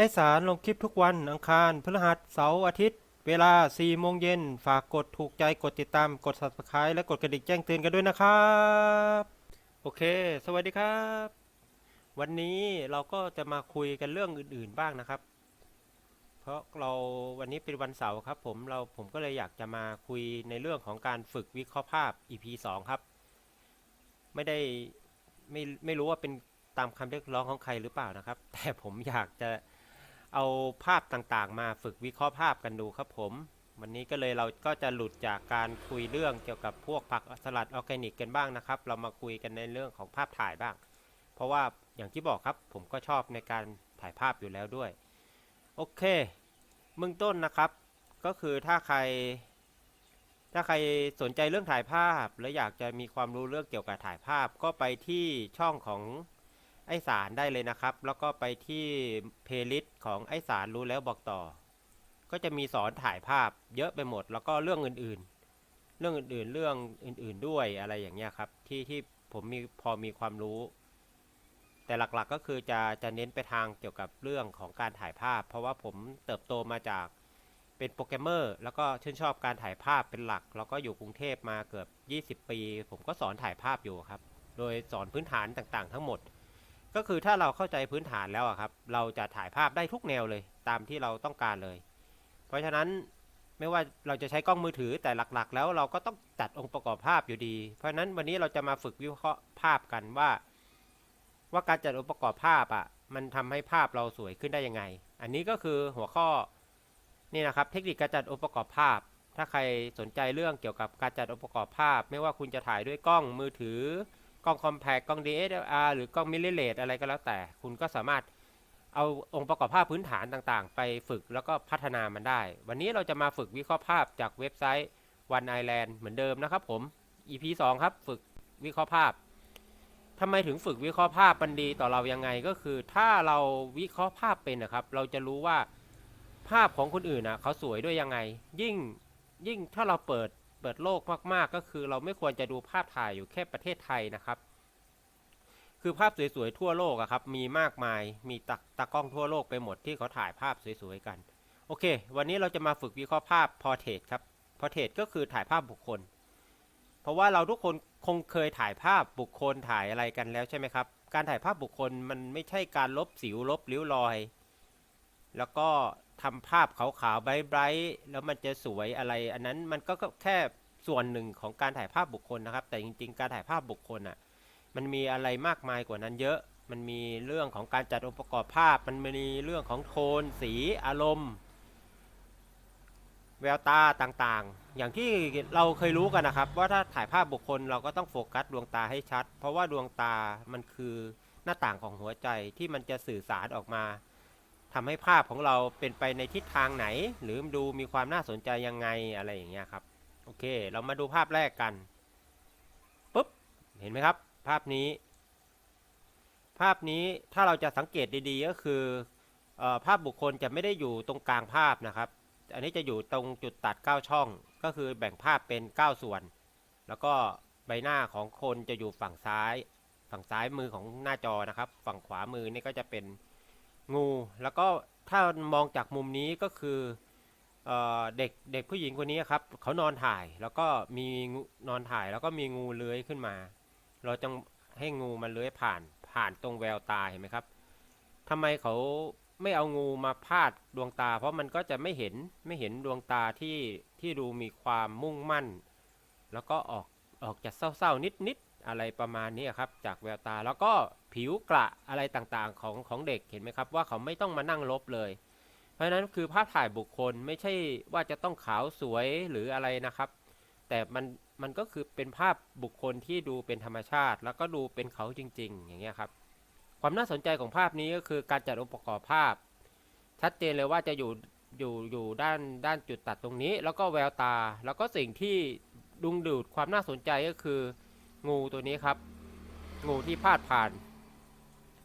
ไอสารลงคลิปทุกวันอังคารพฤหัสเสาร์อาทิตย์ เวลา 4 โมงเย็น ฝากกดถูกใจกดติดตามกด subscribe และกดกระดิ่งแจ้งเตือนกันด้วยนะครับ โอเค สวัสดีครับ วันนี้เราก็จะมาคุยกันเรื่องอื่น ๆบ้างนะครับ เพราะเราวันนี้เป็นวันเสาร์ครับ ผมเราผมก็เลยอยากจะมาคุยในเรื่องของการฝึกวิเคราะห์ภาพ EP 2 ครับ ไม่ได้ไม่ไม่รู้ว่าเป็นตามคำเรียกร้องของใครหรือเปล่านะครับ แต่ผมอยากจะ เอาภาพต่างๆ มาฝึกวิเคราะห์ภาพกันดูครับผม วันนี้ก็เลยเราก็จะหลุดจากการคุยเรื่องเกี่ยวกับพวกผักสลัดออร์แกนิกกันบ้างนะครับ เรามาคุยกันในเรื่องของภาพถ่ายบ้าง เพราะว่าอย่างที่บอกครับผมก็ชอบในการถ่ายภาพอยู่แล้วด้วย โอเคเบื้องต้นนะครับ ก็คือถ้าใคร ถ้าใครสนใจเรื่องถ่ายภาพ และอยากจะมีความรู้เรื่องเกี่ยวกับถ่ายภาพ ก็ไปที่ช่องของ ไอสารได้เลยนะครับ แล้วก็ไปที่เพลย์ลิสต์ของไอสารรู้แล้วบอกต่อ ก็จะมีสอนถ่ายภาพเยอะไปหมด แล้วก็เรื่องอื่นๆ เรื่องอื่นๆ เรื่องอื่น ๆด้วยอะไรอย่างเงี้ยครับ ที่ที่ผมมีพอมีความรู้ แต่หลักๆก็คือจะจะเน้นไปทางเกี่ยวกับเรื่องของการถ่ายภาพ เพราะว่าผมเติบโตมาจากเป็นโปรแกรมเมอร์ แล้วก็ชื่นชอบการถ่ายภาพเป็นหลัก แล้วก็อยู่กรุงเทพมาเกือบ 20 ปี ผมก็สอนถ่ายภาพอยู่ครับ โดยสอนพื้นฐานต่างๆ ทั้งหมด ก็คือถ้าเราเข้าใจพื้นฐานแล้วอะครับ เราจะถ่ายภาพได้ทุกแนวเลย ตามที่เราต้องการเลย เพราะฉะนั้นไม่ว่าเราจะใช้กล้องมือถือแต่หลักๆ แล้วเราก็ต้องจัดองค์ประกอบภาพอยู่ดี เพราะฉะนั้นวันนี้เราจะมาฝึกวิเคราะห์ภาพกันว่า ว่าการจัดองค์ประกอบภาพอะมันทำให้ภาพเราสวยขึ้นได้ยังไง อันนี้ก็คือหัวข้อนี่นะครับ เทคนิคการจัดองค์ประกอบภาพ ถ้าใครสนใจเรื่องเกี่ยวกับการจัดองค์ประกอบภาพ ไม่ว่าคุณจะถ่ายด้วยกล้องมือถือ กล้องคอมแพคกล้อง DSLR หรือกล้องมิลเรเลสอะไรก็แล้วแต่ คุณก็สามารถเอาองค์ประกอบภาพพื้นฐานต่างๆ ไปฝึกแล้วก็พัฒนามันได้ วันนี้เราจะมาฝึกวิเคราะห์ภาพจากเว็บไซต์ One Island เหมือนเดิมนะครับผม EP 2 ครับ ฝึกวิเคราะห์ภาพทำไมถึงฝึกวิเคราะห์ภาพมันดีต่อเรายังไงก็คือ ถ้าเราวิเคราะห์ภาพเป็นนะครับ เราจะรู้ว่าภาพของคนอื่นนะเขาสวยด้วยยังไง ยิ่งยิ่งถ้าเราเปิด เปิดโลกมากๆ ก็คือเราไม่ควรจะดูภาพถ่ายอยู่แค่ประเทศไทยนะครับ คือภาพสวยๆทั่วโลกอะครับ มีมากมาย มีตาตากล้องทั่วโลกไปหมดที่เขาถ่ายภาพสวยๆกัน โอเค วันนี้เราจะมาฝึกวิเคราะห์ภาพพอเทรตครับพอเทรตก็คือถ่ายภาพบุคคล เพราะว่าเราทุกคนคงเคยถ่ายภาพบุคคลถ่ายอะไรกันแล้วใช่ไหมครับ การถ่ายภาพบุคคลมันไม่ใช่การลบสิวลบริ้วรอย แล้วก็ทำภาพขาวๆไบรท์ๆแล้วมันจะสวยอะไร อันนั้นมันก็แค่ส่วนหนึ่งของการถ่ายภาพบุคคลนะครับ แต่จริง ๆ การถ่ายภาพบุคคลอะมันมีอะไรมากมายกว่านั้นเยอะ มันมีเรื่องของการจัดองค์ประกอบภาพ มันมีเรื่องของโทน สีอารมณ์ แววตาต่างๆ อย่างที่เราเคยรู้กันนะครับ ว่าถ้าถ่ายภาพบุคคลเราก็ต้องโฟกัสดวงตาให้ชัด เพราะว่าดวงตามันคือหน้าต่างของหัวใจที่มันจะสื่อสารออกมา ทำให้ภาพของเราเป็นไปในทิศทางไหน หรือดูมีความน่าสนใจยังไงอะไรอย่างเงี้ยครับ โอเค เรามาดูภาพแรกกันปุ๊บเห็นไหมครับ ภาพนี้ ภาพนี้ถ้าเราจะสังเกตดีๆ ก็คือเออภาพบุคคลจะไม่ได้อยู่ตรงกลางภาพนะครับ อันนี้จะอยู่ตรงจุดตัด 9 ช่อง ก็คือแบ่งภาพเป็น 9 ส่วน แล้วก็ใบหน้าของคนจะอยู่ฝั่งซ้าย ฝั่งซ้ายมือของหน้าจอนะครับ ฝั่งขวามือนี่ก็จะเป็น งู แล้วก็ถ้ามองจากมุมนี้ก็คือเด็กเด็กผู้หญิงคนนี้ครับเขานอนถ่ายแล้วก็มีนอนถ่ายแล้วก็มีงูเลื้อยขึ้นมา เราจะให้งูมันเลื้อยผ่านผ่านตรงแววตาเห็นไหมครับทำไมเขาไม่เอางูมาพาดดวงตา เพราะมันก็จะไม่เห็นไม่เห็นดวงตาที่ที่ดูมีความมุ่งมั่น แล้วก็ออกออกจะเศร้าๆนิดๆอะไรประมาณนี้ครับ จากแววตาแล้วก็ ผิวกระอะไรต่างๆของของเด็กเห็นไหมครับว่าเขาไม่ต้องมานั่งลบเลย เพราะฉะนั้นคือภาพถ่ายบุคคลไม่ใช่ว่าจะต้องขาวสวยหรืออะไรนะครับ แต่มันมันก็คือเป็นภาพบุคคลที่ดูเป็นธรรมชาติ แล้วก็ดูเป็นเขาจริง ๆ อย่างเงี้ยครับความน่าสนใจของภาพนี้ก็คือการจัดองค์ประกอบภาพ ชัดเจนเลยว่าจะอยู่อยู่อยู่ด้านด้านจุดตัดตรงนี้ แล้วก็แววตา แล้วก็สิ่งที่ดึงดูดความน่าสนใจก็คือ งูตัวนี้ครับ งูที่พาดผ่าน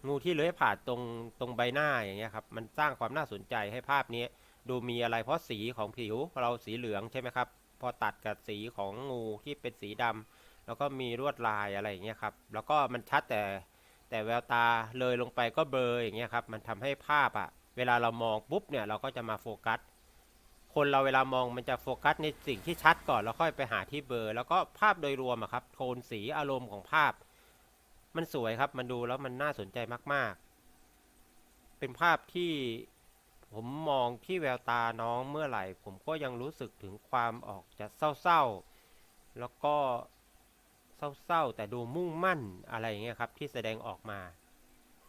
งูที่เลื้อยผ่านตรงตรงใบหน้าอย่างเงี้ยครับมันสร้างความน่าสนใจให้ภาพนี้ดูมีอะไรเพราะสีของผิวเราสีเหลืองใช่ไหมครับ พอตัดกับสีของงูที่เป็นสีดำแล้วก็มีลวดลายอะไรอย่างเงี้ยครับแล้วก็มันชัดแต่แต่แววตาเลยลงไปก็เบลออย่างเงี้ยครับมันทำให้ภาพอะเวลาเรามองปุ๊บเนี่ยเราก็จะมาโฟกัสคนเราเวลามองมันจะโฟกัสในสิ่งที่ชัดก่อนแล้วค่อยไปหาที่เบลอร์ แล้วก็ภาพโดยรวมอะครับโทนสีอารมณ์ของภาพ มันสวยครับ มันดูแล้วมันน่าสนใจมาก ๆ เป็นภาพที่ผมมองที่แววตาน้องเมื่อไหร่ ผมก็ยังรู้สึกถึงความออกจะเศร้าๆ แล้วก็เศร้าๆ แต่ดูมุ่งมั่นอะไรอย่างเงี้ยครับ ที่แสดงออกมา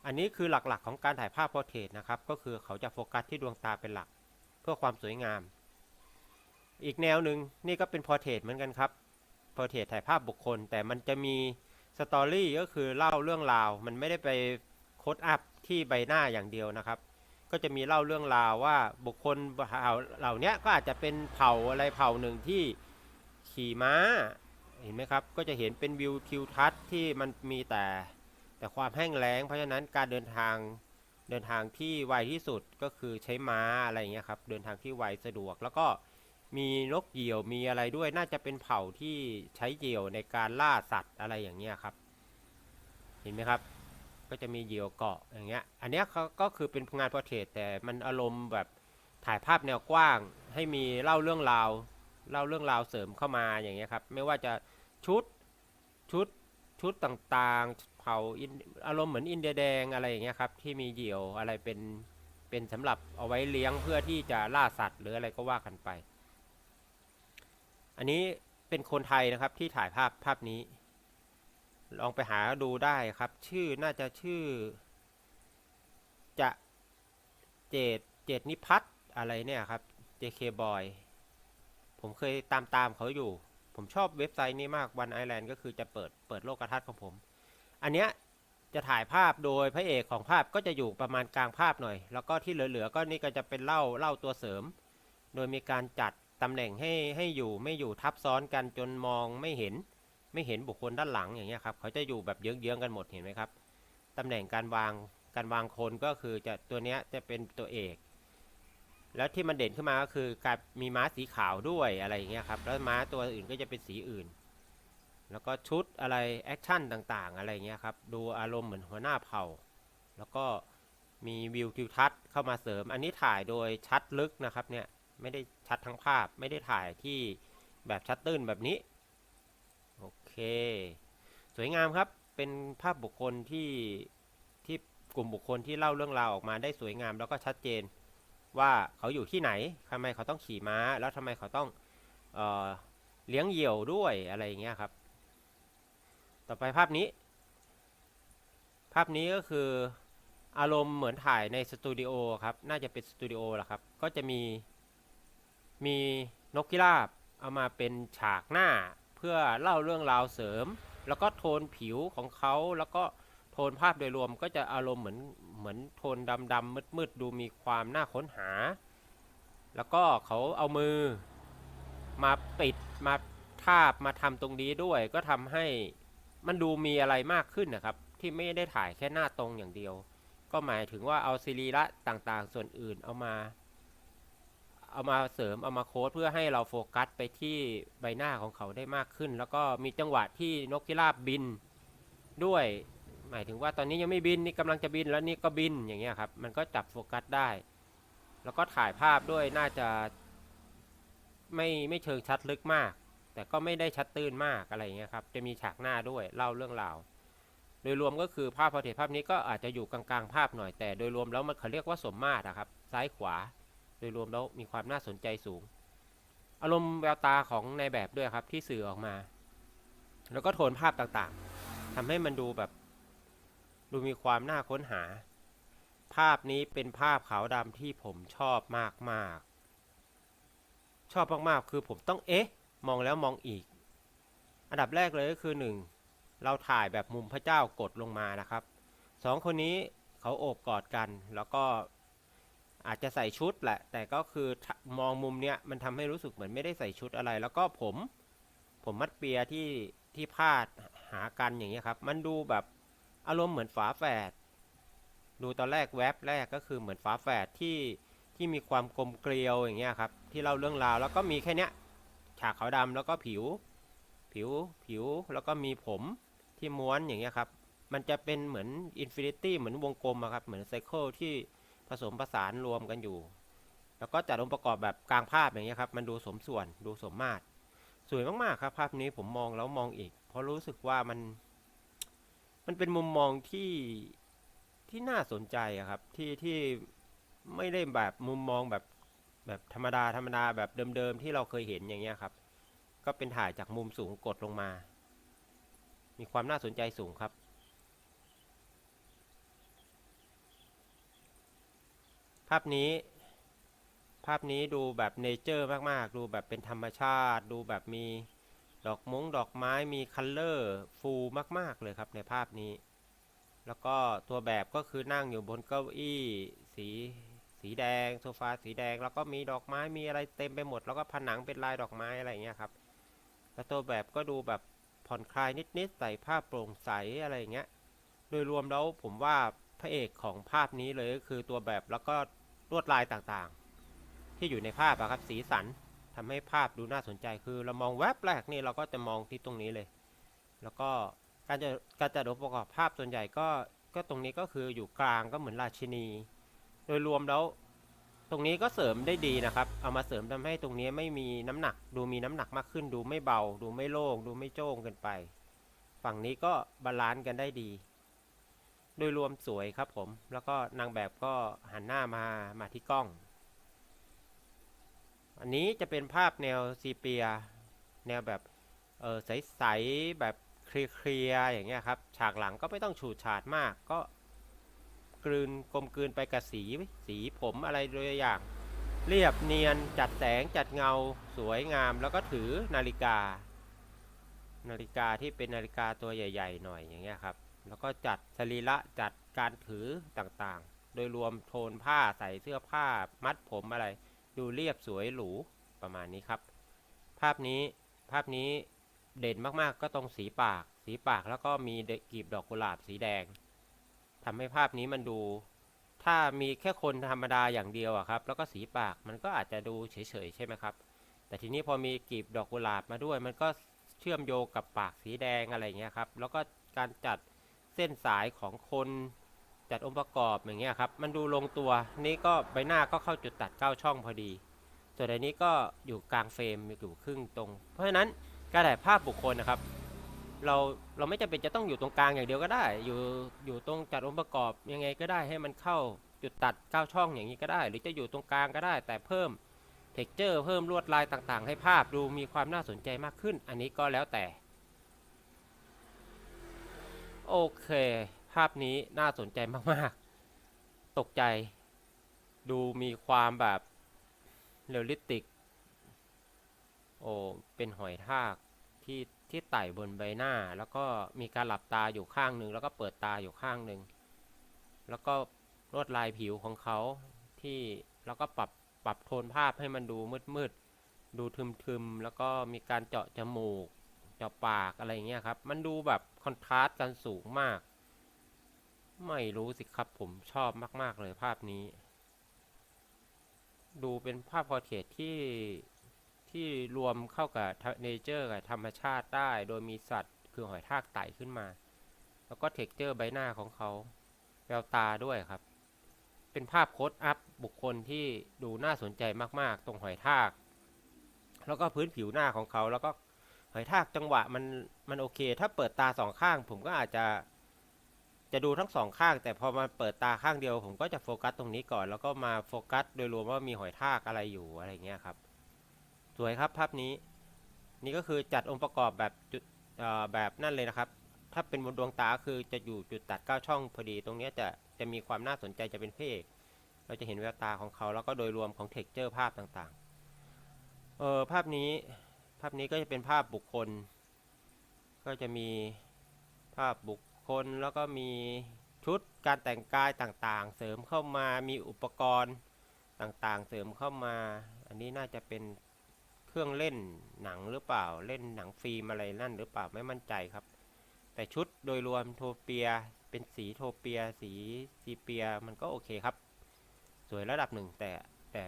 อันนี้คือหลักๆ ของการถ่ายภาพพอร์เทรตนะครับ ก็คือเขาจะโฟกัสที่ดวงตาเป็นหลัก เพื่อความสวยงาม อีกแนวหนึ่งนี่ก็เป็นพอร์เทรตเหมือนกันครับพอร์เทรตถ่ายภาพบุคคล แต่มันจะมี สตอรี่ก็คือเล่าเรื่องราว มันไม่ได้ไปโคดอัพที่ใบหน้าอย่างเดียวนะครับ ก็จะมีเล่าเรื่องราวว่าบุคคลเหล่านี้ก็อาจจะเป็นเผ่าอะไรเผ่าหนึ่งที่ขี่ม้าเห็นไหมครับ ก็จะเห็นเป็นวิวทิวทัศน์ที่มันมีแต่แต่ความแห้งแล้ง เพราะฉะนั้นการเดินทางเดินทางที่ไวที่สุดก็คือใช้ม้าอะไรอย่างเงี้ยครับ เดินทางที่ไวสะดวกแล้วก็ มีนกเหยี่ยวมีอะไรด้วยน่าจะเป็นเผ่าที่ใช้เหยี่ยวในการล่าสัตว์อะไรอย่างเงี้ยครับ เห็นไหมครับ ก็จะมีเหยี่ยวเกาะอย่างเงี้ย อันเนี้ยเขาก็คือเป็นงานพอร์เทรตแต่มันอารมณ์แบบถ่ายภาพแนวกว้าง ให้มีเล่าเรื่องราวเล่าเรื่องราวเสริมเข้ามาอย่างเงี้ยครับ ไม่ว่าจะชุดชุดชุดต่างๆ เผ่าอินอารมณ์เหมือนอินเดียแดงอะไรอย่างเงี้ยครับที่มีเหยี่ยวอะไรเป็นเป็นสำหรับเอาไว้เลี้ยงเพื่อที่จะล่าสัตว์หรืออะไรก็ว่ากันไป อันนี้เป็นคนไทยนะครับที่ถ่ายภาพภาพนี้ ลองไปหาดูได้ครับ ชื่อน่าจะชื่อ จะเจดเจดนิพัฒอะไรเนี่ยครับ JK Boy ผมเคยตามตามเขาอยู่ ผมชอบเว็บไซต์นี้มากวันไอแลนด์ก็คือจะเปิดเปิดโลกทัศน์ของผม อันเนี้ยจะถ่ายภาพโดยพระเอกของภาพก็จะอยู่ประมาณกลางภาพหน่อย แล้วก็ที่เหลือๆก็นี่ก็จะเป็นเล่าเล่าตัวเสริม โดยมีการจัด ตำแหน่งให้ให้อยู่ไม่อยู่ทับซ้อนกันจนมองไม่เห็นไม่เห็นบุคคลด้านหลังอย่างเงี้ยครับเขาจะอยู่แบบเยื้องๆกันหมดเห็นไหมครับตำแหน่งการวางการวางคนก็คือจะตัวเนี้ยจะเป็นตัวเอก แล้วที่มันเด่นขึ้นมาก็คือการมีม้าสีขาวด้วยอะไรอย่างเงี้ยครับแล้วม้าตัวอื่นก็จะเป็นสีอื่น แล้วก็ชุดอะไรแอคชั่นต่างๆ อะไรเงี้ยครับดูอารมณ์เหมือนหัวหน้าเผ่า แล้วก็มีวิวทิวทัศน์เข้ามาเสริม อันนี้ถ่ายโดยชัดลึกนะครับเนี่ยไม่ได้ ชัดทั้งภาพไม่ได้ถ่ายที่แบบชัดตื้นแบบนี้ โอเค สวยงามครับเป็นภาพบุคคลที่ที่กลุ่มบุคคลที่เล่าเรื่องราวออกมาได้สวยงามแล้วก็ชัดเจน ว่าเขาอยู่ที่ไหนทำไมเขาต้องขี่ม้า แล้วทำไมเขาต้องเออเลี้ยงเหยี่ยวด้วยอะไรอย่างเงี้ยครับ ต่อไปภาพนี้ ภาพนี้ก็คืออารมณ์เหมือนถ่ายในสตูดิโอครับ น่าจะเป็นสตูดิโอแหละครับ ก็จะมี มีนกพิราบเอามาเป็นฉากหน้า เพื่อเล่าเรื่องราวเสริม แล้วก็โทนผิวของเขาแล้วก็โทนภาพโดยรวมก็จะอารมณ์เหมือนเหมือนโทนดำดำมืดมืดดูมีความน่าค้นหา แล้วก็เขาเอามือมาปิดมาทาบมาทำตรงนี้ด้วย ก็ทำให้มันดูมีอะไรมากขึ้นนะครับ ที่ไม่ได้ถ่ายแค่หน้าตรงอย่างเดียว ก็หมายถึงว่าเอาซีรีระต่างๆ ส่วนอื่นเอามา เอามาเสริมเอามาโค้ดเพื่อให้เราโฟกัสไปที่ใบหน้าของเขาได้มากขึ้น แล้วก็มีจังหวะที่นกพิราบบินด้วย หมายถึงว่าตอนนี้ยังไม่บินนี่กำลังจะบินแล้วนี่ก็บินอย่างเงี้ยครับ มันก็จับโฟกัสได้ แล้วก็ถ่ายภาพด้วยน่าจะ ไม่ไม่เชิงชัดลึกมาก แต่ก็ไม่ได้ชัดตื้นมากอะไรเงี้ยครับ จะมีฉากหน้าด้วยเล่าเรื่องราวโดยรวมก็คือภาพพอเทภาพนี้ก็อาจจะอยู่กลางๆ ภาพหน่อยแต่โดยรวมแล้วมันเขาเรียกว่าสมมาตรครับ ซ้ายขวา โดยรวมแล้วมีความน่าสนใจสูง อารมณ์แววตาของในายแบบด้วยครับที่สื่อออกมา แล้วก็โทนภาพต่างๆทำให้มันดูแบบ ดูมีความน่าค้นหา ภาพนี้เป็นภาพขาวดำที่ผมชอบมากๆ ชอบมากๆ คือผมต้องเอ๊ะ มองแล้วมองอีก อันดับแรกเลยก็คือหนึ่งเราถ่ายแบบมุมพระเจ้ากดลงมานะครับสองคนนี้เขาโอบกอดกันแล้วก็ อาจจะใส่ชุดแหละ แต่ก็คือมองมุมเนี้ยมันทำให้รู้สึกเหมือนไม่ได้ใส่ชุดอะไร แล้วก็ผม ผมมัดเปียที่ที่พาดหากันอย่างเงี้ยครับ มันดูแบบอารมณ์เหมือนฝาแฝด ดูตอนแรกแว็บแรกก็คือเหมือนฝาแฝดที่ที่มีความกลมเกลียวอย่างเงี้ยครับ ที่เล่าเรื่องราวแล้วก็มีแค่เนี้ย ฉากขาวดำแล้วก็ผิว ผิวผิวแล้วก็มีผมที่ม้วนอย่างเงี้ยครับ มันจะเป็นเหมือนอินฟินิตี้เหมือนวงกลมอะครับ เหมือนไซเคิลที่ ผสมผสานรวมกันอยู่ แล้วก็จัดองค์ประกอบแบบกลางภาพอย่างเงี้ยครับ มันดูสมส่วนดูสมมาตร สวยมากๆครับ ภาพนี้ผมมองแล้วมองอีก เพราะรู้สึกว่ามัน มันเป็นมุมมองที่ที่น่าสนใจครับ ที่ที่ไม่ได้แบบมุมมองแบบแบบธรรมดาธรรมดาแบบเดิมๆที่เราเคยเห็นอย่างเงี้ยครับ ก็เป็นถ่ายจากมุมสูงกดลงมา มีความน่าสนใจสูงครับ ภาพนี้ ภาพนี้ดูแบบเนเจอร์มากๆ ดูแบบเป็นธรรมชาติ ดูแบบมีดอกมงดอกไม้มีคัลเลอร์ฟูลมาก ๆ เลยครับในภาพนี้ แล้วก็ตัวแบบก็คือนั่งอยู่บนเก้าอี้สีสีแดงโซฟาสีแดงแล้วก็มีดอกไม้มีอะไรเต็มไปหมด แล้วก็ผนังเป็นลายดอกไม้อะไรอย่างเงี้ยครับแล้วตัวแบบก็ดูแบบผ่อนคลายนิดๆใส่ภาพโปร่งใสอะไรอย่างเงี้ย โดยรวมแล้วผมว่าพระเอกของภาพนี้เลยก็คือตัวแบบแล้วก็ ลวดลายต่างๆ ที่อยู่ในภาพอะครับสีสันทำให้ภาพดูน่าสนใจคือเรามองแวบแรกนี่เราก็จะมองที่ตรงนี้เลย แล้วก็การจะการจัดองค์ประกอบภาพส่วนใหญ่ก็ก็ตรงนี้ก็คืออยู่กลางก็เหมือนราชินี โดยรวมแล้วตรงนี้ก็เสริมได้ดีนะครับ เอามาเสริมทำให้ตรงนี้ไม่มีน้ำหนัก ดูมีน้ำหนักมากขึ้น ดูไม่เบา ดูไม่โล่ง ดูไม่โจ้งเกินไป ฝั่งนี้ก็บาลานซ์กันได้ดี โดยรวมสวยครับผม แล้วก็นางแบบก็หันหน้ามามาที่กล้อง อันนี้จะเป็นภาพแนวซีเปีย แนวแบบเออใสๆแบบเคลียร์ๆอย่างเงี้ยครับ ฉากหลังก็ไม่ต้องฉูดฉาดมาก ก็กลืนกลมกลืนไปกับสีสีผมอะไรโดยอย่าง เรียบเนียนจัดแสงจัดเงาสวยงามแล้วก็ถือนาฬิกา นาฬิกาที่เป็นนาฬิกาตัวใหญ่ ๆ หน่อยอย่างเงี้ยครับ แล้วก็จัดสรีระจัดการถือต่างๆ โดยรวมโทนผ้าใส่เสื้อผ้ามัดผมอะไร ดูเรียบสวยหรูประมาณนี้ครับ ภาพนี้ภาพนี้เด่นมากๆ ก็ตรงสีปาก สีปากแล้วก็มีกีบดอกกุหลาบสีแดงทำให้ภาพนี้มันดู ถ้ามีแค่คนธรรมดาอย่างเดียวอะครับ แล้วก็สีปากมันก็อาจจะดูเฉยๆใช่ไหมครับ แต่ทีนี้พอมีกีบดอกกุหลาบมาด้วย มันก็เชื่อมโยงกับปากสีแดงอะไรเงี้ยครับ แล้วก็การจัด เส้นสายของคนจัดองค์ประกอบอย่างเงี้ยครับ มันดูลงตัว นี่ก็ใบหน้าก็เข้าจุดตัดเก้าช่องพอดี ส่วนอันนี้ก็อยู่กลางเฟรมอยู่ครึ่งตรง เพราะฉะนั้นการถ่ายภาพบุคคลนะครับ เราเราไม่จำเป็นจะต้องอยู่ตรงกลางอย่างเดียวก็ได้ อยู่อยู่ตรงจัดองค์ประกอบยังไงก็ได้ให้มันเข้าจุดตัดเก้าช่องอย่างนี้ก็ได้ หรือจะอยู่ตรงกลางก็ได้ แต่เพิ่มเท็กเจอร์เพิ่มลวดลายต่างๆ ให้ภาพดูมีความน่าสนใจมากขึ้น อันนี้ก็แล้วแต่ โอเค ภาพนี้น่าสนใจมาก ๆ ตกใจ ดูมีความแบบเรียลลิสติก โอ้ เป็นหอยทากที่ที่ไต่บนใบหน้า แล้วก็มีการหลับตาอยู่ข้างหนึ่ง แล้วก็เปิดตาอยู่ข้างหนึ่ง แล้วก็ลวดลายผิวของเขาที่แล้วก็ปรับปรับโทนภาพให้มันดูมืดมืดๆดูทึมๆ แล้วก็มีการเจาะจมูก เจาะปากอะไรเงี้ยครับ มันดูแบบ อนทราสต์กันสูงมาก ไม่รู้สิครับผมชอบมาก ๆ เลยภาพนี้ ดูเป็นภาพพอเทรตที่ที่รวมเข้ากับเนเจอร์กับธรรมชาติได้ โดยมีสัตว์คือหอยทากไต่ขึ้นมา แล้วก็เท็กเจอร์ใบหน้าของเขาแววตาด้วยครับ เป็นภาพโคดอัพบุคคลที่ดูน่าสนใจมาก ๆ ตรงหอยทาก แล้วก็พื้นผิวหน้าของเขาแล้วก็ ยทากจังหวะมันมันโอเค ถ้าเปิดตาสองข้าง ผมก็อาจจะ จะดูทั้งสองข้าง แต่พอมาเปิดตาข้างเดียว ผมก็จะโฟกัสตรงนี้ก่อน แล้วก็มาโฟกัสโดยรวมว่ามีหอยทากอะไรอยู่อะไรเงี้ยครับ สวยครับภาพนี้ นี่ก็คือจัดองค์ประกอบแบบจุดเอ่อแบบนั่นเลยนะครับ ถ้าเป็นบนดวงตาคือจะอยู่จุดตัดเก้าช่องพอดี ตรงนี้จะจะมีความน่าสนใจจะเป็นเพศเราจะเห็นแววตาของเขาแล้วก็โดยรวมของเท็กเจอร์ภาพต่างๆ เออภาพนี้ ภาพนี้ก็จะเป็นภาพบุคคล ก็จะมีภาพบุคคลแล้วก็มีชุดการแต่งกายต่างๆ เสริมเข้ามามีอุปกรณ์ต่างๆ เสริมเข้ามา อันนี้น่าจะเป็นเครื่องเล่นหนังหรือเปล่าเล่นหนังฟิล์มอะไรนั่นหรือเปล่าไม่มั่นใจครับ แต่ชุดโดยรวมโทเปียเป็นสีโทเปีย สีซีเปียมันก็โอเคครับ สวยระดับหนึ่งแต่แต่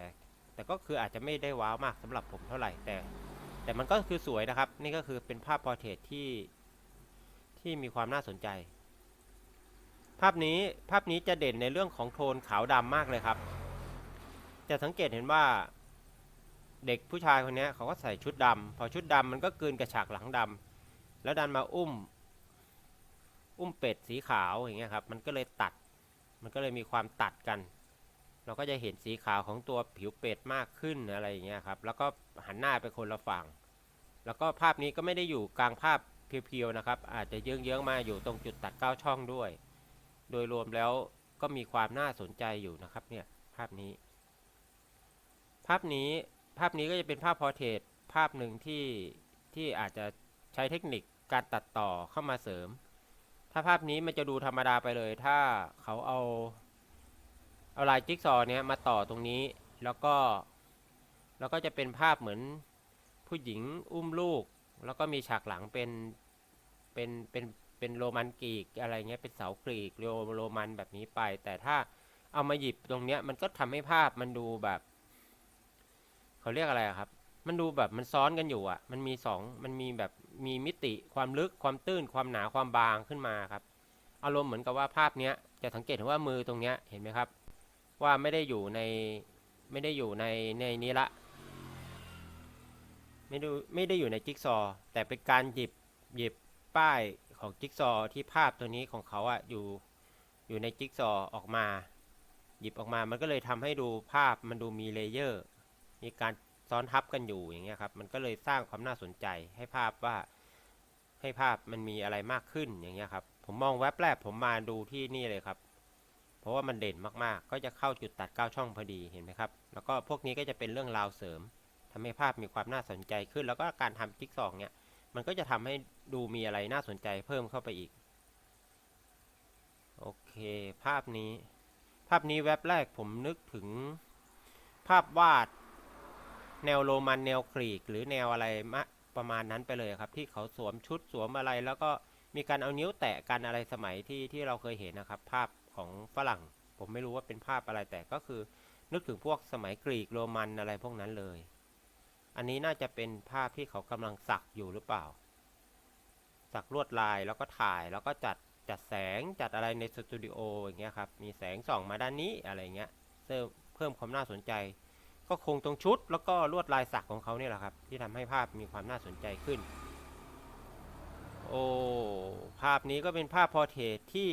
แต่ก็คืออาจจะไม่ได้ว้าวมากสำหรับผมเท่าไหร่แต่ แต่มันก็คือสวยนะครับ นี่ก็คือเป็นภาพพอร์เทรตที่ที่มีความน่าสนใจ ภาพนี้ภาพนี้จะเด่นในเรื่องของโทนขาวดำมากเลยครับ จะสังเกตเห็นว่าเด็กผู้ชายคนนี้เขาก็ใส่ชุดดำพอชุดดำมันก็กืนกับฉากหลังดำแล้วดันมาอุ้ม อุ้มเป็ดสีขาวอย่างเงี้ยครับ มันก็เลยตัด มันก็เลยมีความตัดกัน เราก็จะเห็นสีขาวของตัวผิวเป็ดมากขึ้นอะไรอย่างเงี้ยครับ แล้วก็หันหน้าไปคนละฝั่ง แล้วก็ภาพนี้ก็ไม่ได้อยู่กลางภาพเพียวๆนะครับ อาจจะเยื้องๆมาอยู่ตรงจุดตัดเก้าช่องด้วย โดยรวมแล้วก็มีความน่าสนใจอยู่นะครับเนี่ยภาพนี้ ภาพนี้ภาพนี้ก็จะเป็นภาพพอร์เทรตภาพหนึ่งที่ที่อาจจะใช้เทคนิคการตัดต่อเข้ามาเสริม ถ้าภาพนี้มันจะดูธรรมดาไปเลย ถ้าเขาเอาเอาลายจิ๊กซอว์เนี้ยมาต่อตรงนี้แล้วก็แล้วก็จะเป็นภาพเหมือน ผู้หญิงอุ้มลูก แล้วก็มีฉากหลังเป็นเป็นเป็นเป็นโรมันกรีกอะไรเงี้ยเป็นเสากรีกโรโรมันแบบนี้ไป แต่ถ้าเอามาหยิบตรงเนี้ยมันก็ทำให้ภาพมันดูแบบเขาเรียกอะไรครับ มันดูแบบมันซ้อนกันอยู่อะ มันมีสองมันมีแบบมีมิติความลึกความตื้นความหนาความบางขึ้นมาครับ อารมณ์เหมือนกับว่าภาพเนี้ยจะสังเกตเห็นว่ามือตรงเนี้ยเห็นไหมครับ ว่าไม่ได้อยู่ในไม่ได้อยู่ในในนี้ละ ไม่ดูไม่ได้อยู่ในจิ๊กซอว์แต่เป็นการหยิบหยิบป้ายของจิ๊กซอว์ที่ภาพตัวนี้ของเขาอะอยู่อยู่ในจิ๊กซอว์ออกมา หยิบออกมามันก็เลยทำให้ดูภาพมันดูมีเลเยอร์ มีการซ้อนทับกันอยู่อย่างเงี้ยครับ มันก็เลยสร้างความน่าสนใจให้ภาพว่าให้ภาพมันมีอะไรมากขึ้นอย่างเงี้ยครับ ผมมองแว็บแรกผมมาดูที่นี่เลยครับ เพราะว่ามันเด่นมากๆ ก็จะเข้าจุดตัด 9 ช่องพอดีเห็นไหมครับ แล้วก็พวกนี้ก็จะเป็นเรื่องราวเสริม ทำให้ภาพมีความน่าสนใจขึ้น แล้วก็การทำจิ๊กซอว์เนี่ยมันก็จะทำให้ดูมีอะไรน่าสนใจเพิ่มเข้าไปอีก โอเค ภาพนี้ ภาพนี้แว็บแรกผมนึกถึง ภาพวาด แนวโรมันแนวกรีก หรือแนวอะไรมะประมาณนั้นไปเลยครับ ที่เขาสวมชุดสวมอะไร แล้วก็มีการเอานิ้วแตะกันอะไรสมัยที่ที่เราเคยเห็นนะครับ ภาพของฝรั่ง ผมไม่รู้ว่าเป็นภาพอะไรแต่ก็คือ นึกถึงพวกสมัยกรีกโรมันอะไรพวกนั้นเลย อันนี้น่าจะเป็นภาพที่เขากำลังสักอยู่หรือเปล่า สักลวดลายแล้วก็ถ่ายแล้วก็จัดจัดแสงจัดอะไรในสตูดิโออย่างเงี้ยครับมีแสงส่องมาด้านนี้อะไรเงี้ยเพิ่มความน่าสนใจ ก็คงตรงชุด แล้วก็ลวดลายสักของเขาเนี่ยแหละครับ ที่ทำให้ภาพมีความน่าสนใจขึ้น โอ้ภาพนี้ก็เป็นภาพพอเทรตที่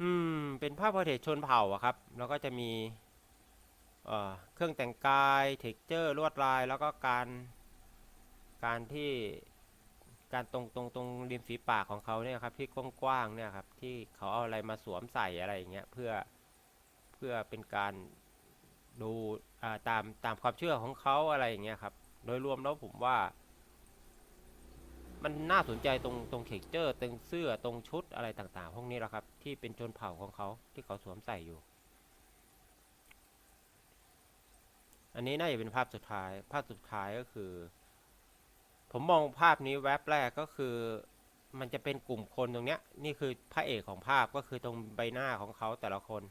อืมเป็นภาพพอเทรตชนเผ่าอะครับ แล้วก็จะมี เครื่องแต่งกายเท็กเจอร์ลวดลายแล้วก็การการที่การตรงตรงตรงริมฝีปากของเขาเนี่ยครับที่กว้างๆเนี่ยครับที่เขาเอาอะไรมาสวมใส่อะไรอย่างเงี้ยเพื่อเพื่อเป็นการดูตามตามความเชื่อของเขาอะไรอย่างเงี้ยครับโดยรวมแล้วผมว่า มันน่าสนใจตรงตรงเท็กเจอร์ตรงเสื้อตรงชุดอะไรต่างๆ พวกนี้แหละครับ ที่เป็นชนเผ่าของเขาที่เขาสวมใส่อยู่ อันนี้น่าจะเป็นภาพสุดท้าย ภาพสุดท้ายก็คือ ผมมองภาพนี้แวบแรกก็คือ มันจะเป็นกลุ่มคนตรงเนี้ย นี่คือพระเอกของภาพก็คือตรงใบหน้าของเขาแต่ละคน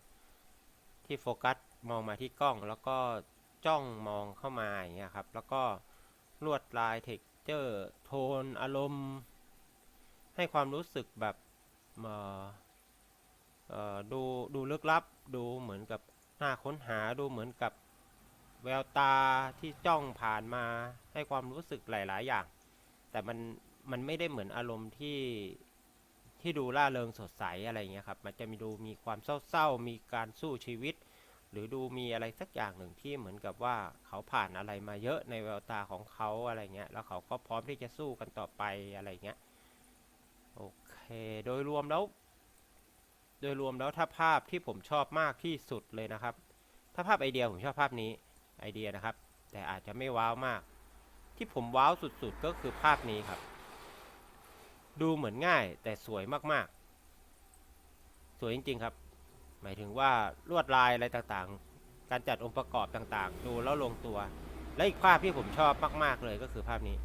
ที่โฟกัสมองมาที่กล้อง แล้วก็จ้องมองเข้ามาอย่างเงี้ยครับ แล้วก็ลวดลายเท็กเจอร์โทน อารมณ์ ให้ความรู้สึกแบบดูดูลึกลับ ดูเหมือนกับน่าค้นหาดูเหมือนกับ แววตาที่จ้องผ่านมาให้ความรู้สึกหลาย ๆ อย่าง แต่มันมันไม่ได้เหมือนอารมณ์ที่ที่ดูล่าเริงสดใสอะไรเงี้ยครับ มันจะมีดูมีความเศร้าๆ มีการสู้ชีวิต หรือดูมีอะไรสักอย่างหนึ่งที่เหมือนกับว่าเขาผ่านอะไรมาเยอะในแววตาของเขาอะไรเงี้ย แล้วเขาก็พร้อมที่จะสู้กันต่อไปอะไรเงี้ย โอเค โดยรวมแล้ว โดยรวมแล้วถ้าภาพที่ผมชอบมากที่สุดเลยนะครับ ถ้าภาพไอเดียผมชอบภาพนี้ ไอเดียนะครับ แต่อาจจะไม่ว้าวมาก ที่ผมว้าวสุดๆ ก็คือภาพนี้ครับ ดูเหมือนง่ายแต่สวยมากๆ สวยจริงๆครับ หมายถึงว่าลวดลายอะไรต่างๆ การจัดองค์ประกอบต่างๆ ดูแล้วลงตัว และอีกภาพที่ผมชอบมากๆเลยก็คือภาพนี้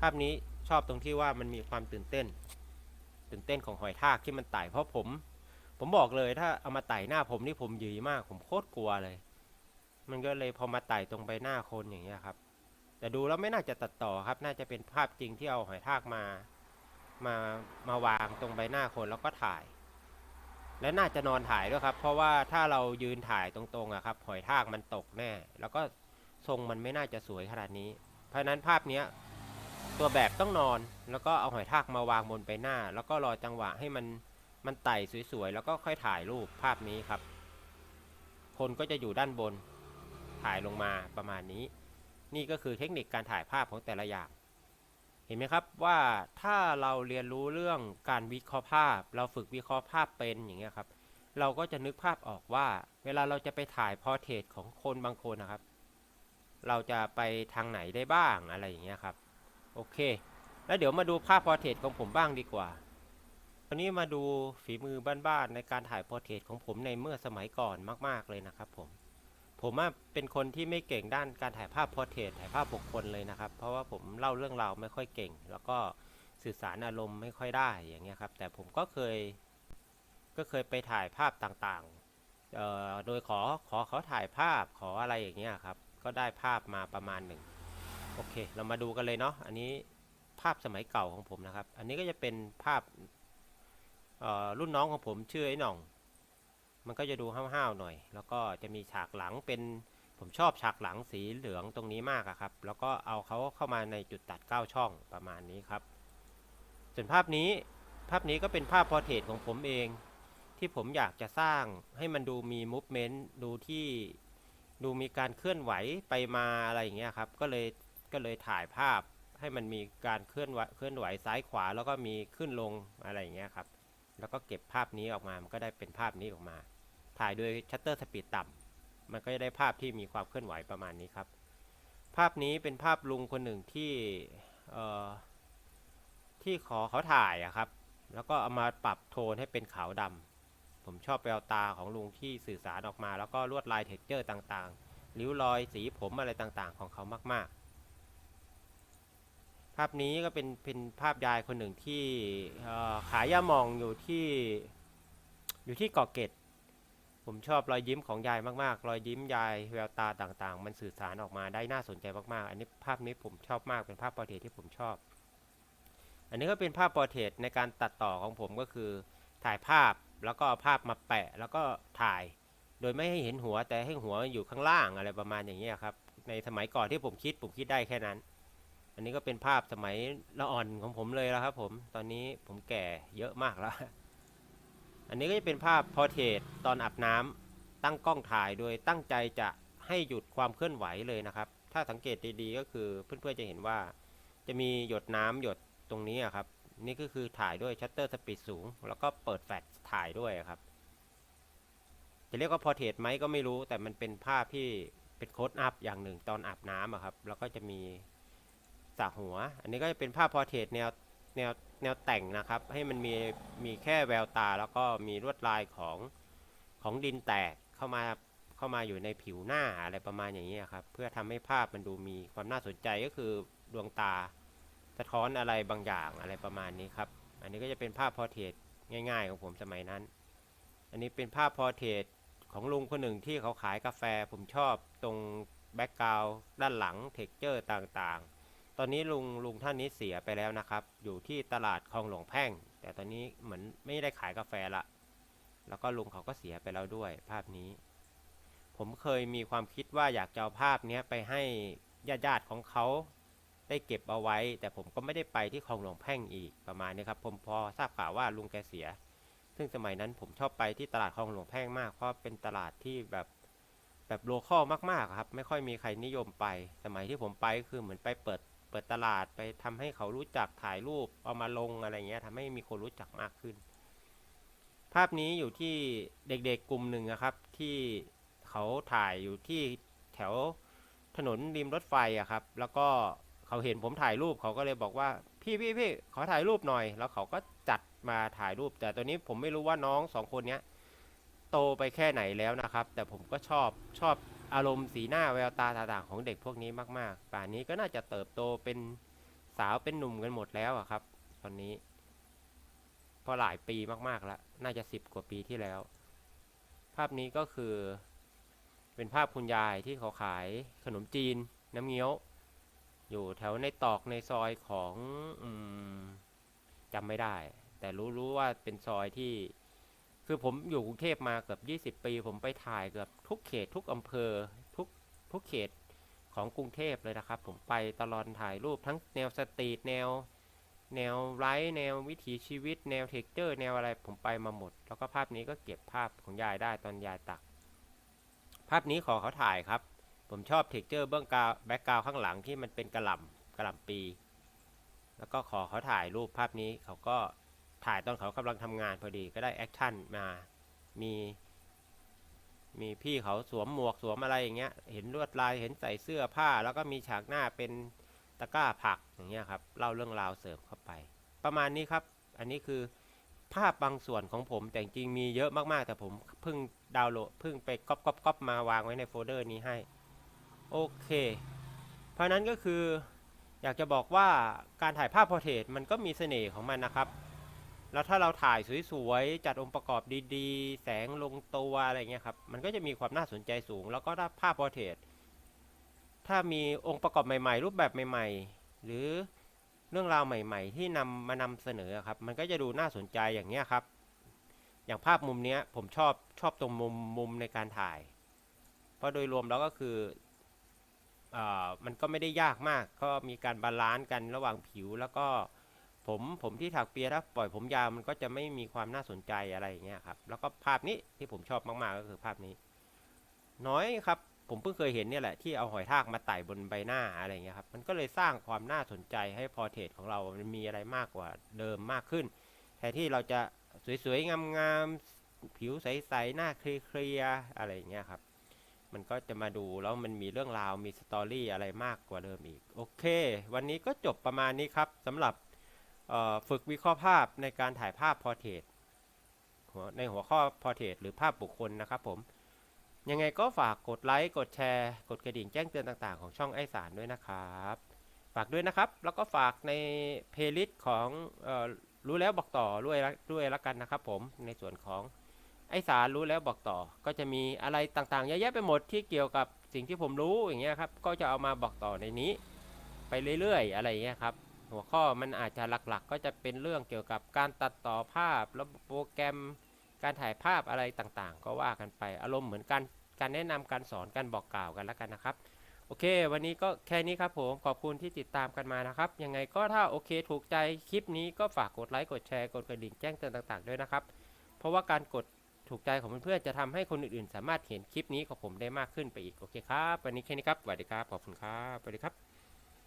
ภาพนี้ชอบตรงที่ว่ามันมีความตื่นเต้น ตื่นเต้นของหอยทากที่มันไต่เพราะผม ผมบอกเลยถ้าเอามาไต่หน้าผมนี่ผมหยีมาก ผมโคตรกลัวเลย มันก็เลยพอมาไต่ตรงใบหน้าคนอย่างเงี้ยครับ แต่ดูแล้วไม่น่าจะตัดต่อครับ น่าจะเป็นภาพจริงที่เอาหอยทากมา มามาวางตรงใบหน้าคนแล้วก็ถ่าย และน่าจะนอนถ่ายด้วยครับ เพราะว่าถ้าเรายืนถ่ายตรงๆอะครับ หอยทากมันตกแน่ แล้วก็ทรงมันไม่น่าจะสวยขนาดนี้ เพราะนั้นภาพเนี้ยตัวแบบต้องนอนแล้วก็เอาหอยทากมาวางบนใบหน้า แล้วก็รอจังหวะให้มันมันไต่สวยๆ แล้วก็ค่อยถ่ายรูปภาพนี้ครับ คนก็จะอยู่ด้านบน ถ่ายลงมาประมาณนี้ นี่ก็คือเทคนิคการถ่ายภาพของแต่ละอย่าง เห็นไหมครับว่าถ้าเราเรียนรู้เรื่องการวิเคราะห์ภาพ เราฝึกวิเคราะห์ภาพเป็นอย่างเงี้ยครับ เราก็จะนึกภาพออกว่า เวลาเราจะไปถ่ายพอร์เทรตของคนบางคนนะครับ เราจะไปทางไหนได้บ้างอะไรอย่างเงี้ยครับ โอเค แล้วเดี๋ยวมาดูภาพพอร์เทรตของผมบ้างดีกว่าวันนี้มาดูฝีมือบ้านๆในการถ่ายพอร์เทรตของผมในเมื่อสมัยก่อนมาก ๆ เลยนะครับผม ผมเป็นคนที่ไม่เก่งด้านการถ่ายภาพพอร์เทรตถ่ายภาพบุคคลเลยนะครับ เพราะว่าผมเล่าเรื่องราวไม่ค่อยเก่ง แล้วก็สื่อสารอารมณ์ไม่ค่อยได้อย่างเงี้ยครับแต่ผมก็เคยก็เคยไปถ่ายภาพต่างๆโดยขอขอเขาถ่ายภาพขออะไรอย่างเงี้ยครับก็ได้ภาพมาประมาณหนึ่งโอเค เรามาดูกันเลยเนาะอันนี้ภาพสมัยเก่าของผมนะครับ อันนี้ก็จะเป็นภาพรุ่นน้องของผมชื่อไอ้หน่อง มันก็จะดูห้าวๆหน่อย แล้วก็จะมีฉากหลังเป็นผมชอบฉากหลังสีเหลืองตรงนี้มากครับ แล้วก็เอาเขาเข้ามาในจุดตัด 9 ช่องประมาณนี้ครับ ส่วนภาพนี้ภาพนี้ก็เป็นภาพพอร์เทรตของผมเอง ที่ผมอยากจะสร้างให้มันดูมีมูฟเมนต์ดูที่ดูมีการเคลื่อนไหวไปมาอะไรอย่างเงี้ยครับ ก็เลยก็เลยถ่ายภาพให้มันมีการเคลื่อนไหวเคลื่อนไหวซ้ายขวาแล้วก็มีขึ้นลงอะไรอย่างเงี้ยครับ แล้วก็เก็บภาพนี้ออกมา มันก็ได้เป็นภาพนี้ออกมา ถ่ายโดยชัตเตอร์สปีดต่ำมันก็จะได้ภาพที่มีความเคลื่อนไหวประมาณนี้ครับ ภาพนี้เป็นภาพลุงคนหนึ่งที่ที่ขอเขาถ่ายอะครับ แล้วก็เอามาปรับโทนให้เป็นขาวดำ ผมชอบแววตาของลุงที่สื่อสารออกมา แล้วก็ลวดลายเท็กเจอร์ต่างๆ ริ้วรอยสีผมอะไรต่างๆ ของเขามากๆาพนี้ก็เป็นเป็นภาพยายคนหนึ่งที่ขายยามองอยู่ที่อยู่ที่เกาะเกร็ดผมชอบรอยยิ้มของยายมากๆ รอยยิ้มยายแววตาต่างๆ มันสื่อสารออกมาได้น่าสนใจมากๆ อันนี้ภาพนี้ผมชอบมากเป็นภาพปอร์เทรตที่ผมชอบ อันนี้ก็เป็นภาพปอร์เทรตในการตัดต่อของผมก็คือ ถ่ายภาพแล้วก็เอาภาพมาแปะแล้วก็ถ่าย โดยไม่ให้เห็นหัวแต่ให้หัวอยู่ข้างล่างอะไรประมาณอย่างเงี้ครับ ในสมัยก่อนที่ผมคิดผมคิดได้แค่นั้น อันนี้ก็เป็นภาพสมัยละอ่อนของผมเลยแล้วครับผม ตอนนี้ผมแก่เยอะมากแล้ว อันนี้ก็จะเป็นภาพพอเทรตตอนอาบน้ำตั้งกล้องถ่ายโดยตั้งใจจะให้หยุดความเคลื่อนไหวเลยนะครับ ถ้าสังเกตดีๆก็คือเพื่อนๆจะเห็นว่า จะมีหยดน้ำหยดตรงนี้ครับ นี่ก็คือถ่ายด้วยชัตเตอร์สปีดสูง แล้วก็เปิดแฟลชถ่ายด้วยครับ จะเรียกว่าพอเทรตไหมก็ไม่รู้ แต่มันเป็นภาพที่เป็นโค้ดอัพอย่างหนึ่งตอนอาบน้ำครับ แล้วก็จะมี สระหัว อันนี้ก็จะเป็นภาพพอร์เทรตแนวแนวแนวแต่งนะครับ ให้มันมีมีแค่แววตาแล้วก็มีลวดลายของของดินแตกเข้ามาเข้ามาอยู่ในผิวหน้าอะไรประมาณอย่างนี้ครับ เพื่อทำให้ภาพมันดูมีความน่าสนใจก็คือดวงตาสะท้อนอะไรบางอย่างอะไรประมาณนี้ครับ อันนี้ก็จะเป็นภาพพอร์เทรตง่าย ๆ ของผมสมัยนั้น อันนี้เป็นภาพพอร์เทรตของลุงคนหนึ่งที่เขาขายกาแฟผมชอบตรงแบ็กกราวด์ด้านหลังเท็กเจอร์ต่างๆ ตอนนี้ลุงลุงท่านนี้เสียไปแล้วนะครับ อยู่ที่ตลาดคลองหลวงแพ่ง แต่ตอนนี้เหมือนไม่ได้ขายกาแฟละ แล้วก็ลุงเขาก็เสียไปแล้วด้วยภาพนี้ ผมเคยมีความคิดว่าอยากจะเอาภาพนี้ไปให้ญาติๆของเขาได้เก็บเอาไว้ แต่ผมก็ไม่ได้ไปที่คลองหลวงแพ่งอีกประมาณนี้ครับ ผมพอทราบข่าวว่าลุงแกเสีย ซึ่งสมัยนั้นผมชอบไปที่ตลาดคลองหลวงแพ่งมากเพราะเป็นตลาดที่แบบแบบโลคอลมากๆครับ ไม่ค่อยมีใครนิยมไป สมัยที่ผมไปก็คือเหมือนไปเปิด เปิดตลาดไปทำให้เขารู้จักถ่ายรูปเอามาลงอะไรเงี้ยทำให้มีคนรู้จักมากขึ้น ภาพนี้อยู่ที่เด็กๆกลุ่มหนึ่งนะครับ ที่เขาถ่ายอยู่ที่แถวถนนริมรถไฟอะครับ แล้วก็เขาเห็นผมถ่ายรูปเขาก็เลยบอกว่าพี่พี่พี่ขอถ่ายรูปหน่อย แล้วเขาก็จัดมาถ่ายรูป แต่ตอนนี้ผมไม่รู้ว่าน้องสองคนเนี้ยโตไปแค่ไหนแล้วนะครับ แต่ผมก็ชอบชอบ อารมณ์สีหน้าแววตาต่างๆของเด็กพวกนี้มากๆ ป่านนี้ก็น่าจะเติบโตเป็นสาวเป็นหนุ่มกันหมดแล้วอะครับ ตอนนี้ พอหลายปีมากๆแล้วน่าจะสิบกว่าปีที่แล้ว ภาพนี้ก็คือ เป็นภาพคุณยายที่เขาขายขนมจีน น้ำเงี้ยว อยู่แถวในตอกในซอยของอจำไม่ได้ แต่รู้รู้ว่าเป็นซอยที่ คือผมอยู่กรุงเทพมาเกือบ 20 ปี ผมไปถ่ายเกือบทุกเขตทุกอำเภอทุกทุกเขตของกรุงเทพเลยนะครับ ผมไปตลอดถ่ายรูปทั้งแนวสตรีทแนว แนวไลฟ์แนววิถีชีวิต แนวเทคเจอร์ แนวอะไรผมไปมาหมด แล้วก็ภาพนี้ก็เก็บภาพของยายได้ตอนยายตัก ภาพนี้ขอเขาถ่ายครับ ผมชอบเทคเจอร์เบื้องกาวแบ็กกราวข้างหลังที่มันเป็นกระหล่ำกระหล่ำปี แล้วก็ขอเขาถ่ายรูปภาพนี้เขาก็ ถ่ายตอนเขากำลังทำงานพอดีก็ได้แอคชั่นมามีมีพี่เขาสวมหมวกสวมอะไรอย่างเงี้ย เห็นลวดลายเห็นใส่เสื้อผ้า แล้วก็มีฉากหน้าเป็นตะกร้าผักอย่างเงี้ยครับเล่าเรื่องราวเสริมเข้าไป ประมาณนี้ครับ อันนี้คือภาพบางส่วนของผมแต่จริงมีเยอะมากๆ แต่ผมเพิ่งดาวน์โหลดเพิ่งไปก๊อปก๊อปก๊อปมาวางไว้ในโฟลเดอร์นี้ให้ โอเค เพราะฉะนั้นก็คืออยากจะบอกว่าการถ่ายภาพพอร์เทรตมันก็มีเสน่ห์ของมันนะครับ แล้วถ้าเราถ่ายสวยๆ จัดองค์ประกอบดีๆ แสงลงตัวอะไรเงี้ยครับ มันก็จะมีความน่าสนใจสูง แล้วก็ถ้าภาพพอร์เทรตถ้ามีองค์ประกอบใหม่ๆ รูปแบบใหม่ๆ หรือเรื่องราวใหม่ ๆ ที่นำมานำเสนอครับ มันก็จะดูน่าสนใจอย่างเงี้ยครับ อย่างภาพมุมเนี้ยผมชอบชอบตรงมุมมุมในการถ่าย เพราะโดยรวมแล้วก็คืออมันก็ไม่ได้ยากมาก ก็มีการบาลานซ์กันระหว่างผิวแล้วก็ ผมผมที่ถักเปียถ้าปล่อยผมยาวมันก็จะไม่มีความน่าสนใจอะไรอย่างเงี้ยครับ แล้วก็ภาพนี้ที่ผมชอบมากๆก็คือภาพนี้ น้อยครับ ผมเพิ่งเคยเห็นเนี่ยแหละที่เอาหอยทากมาไต่บนใบหน้าอะไรอย่างเงี้ยครับ มันก็เลยสร้างความน่าสนใจให้พอเทรตของเรามันมีอะไรมากกว่าเดิมมากขึ้นแทนที่เราจะสวยๆงามๆผิวใสๆหน้าเคลียร์อะไรอย่างเงี้ยครับมันก็จะมาดูแล้วมันมีเรื่องราวมีสตอรี่อะไรมากกว่าเดิมอีก โอเค วันนี้ก็จบประมาณนี้ครับสำหรับ ฝึกวิเคราะห์ภาพในการถ่ายภาพพอร์เทรตในหัวข้อพอร์เทรตหรือภาพบุคคลนะครับผม ยังไงก็ฝากกดไลค์ กดแชร์ กดกระดิ่งแจ้งเตือนต่างๆ ของช่องไอสารด้วยนะครับ ฝากด้วยนะครับ แล้วก็ฝากในเพลย์ลิสต์ของออรู้แล้วบอกต่อด้วยด้วยละกันนะครับผม ในส่วนของไอสารรู้แล้วบอกต่อ ก็จะมีอะไรต่างๆเยอะแยะไปหมดที่เกี่ยวกับสิ่งที่ผมรู้อย่างเงี้ยครับ ก็จะเอามาบอกต่อในนี้ ไปเรื่อยๆ อะไรเงี้ยครับ หัวข้อมันอาจจะหลักๆ ก็จะเป็นเรื่องเกี่ยวกับการตัดต่อภาพระบบโปรแกรมการถ่ายภาพอะไรต่างๆ ก็ว่ากันไปอารมณ์เหมือนกันการแนะนำการสอนการบอกกล่าวกันแล้วกันนะครับ โอเค วันนี้ก็แค่นี้ครับผมขอบคุณที่ติดตามกันมานะครับ ยังไงก็ถ้าโอเคถูกใจคลิปนี้ก็ฝากกดไลค์กดแชร์กดกระดิ่งแจ้งเตือนต่างๆ ด้วยนะครับ เพราะว่าการกดถูกใจของเพื่อนๆจะทำให้คนอื่นๆ สามารถเห็นคลิปนี้ของผมได้มากขึ้นไปอีกโอเคครับวันนี้แค่นี้ครับสวัสดีครับขอบคุณครับสวัสดีครับ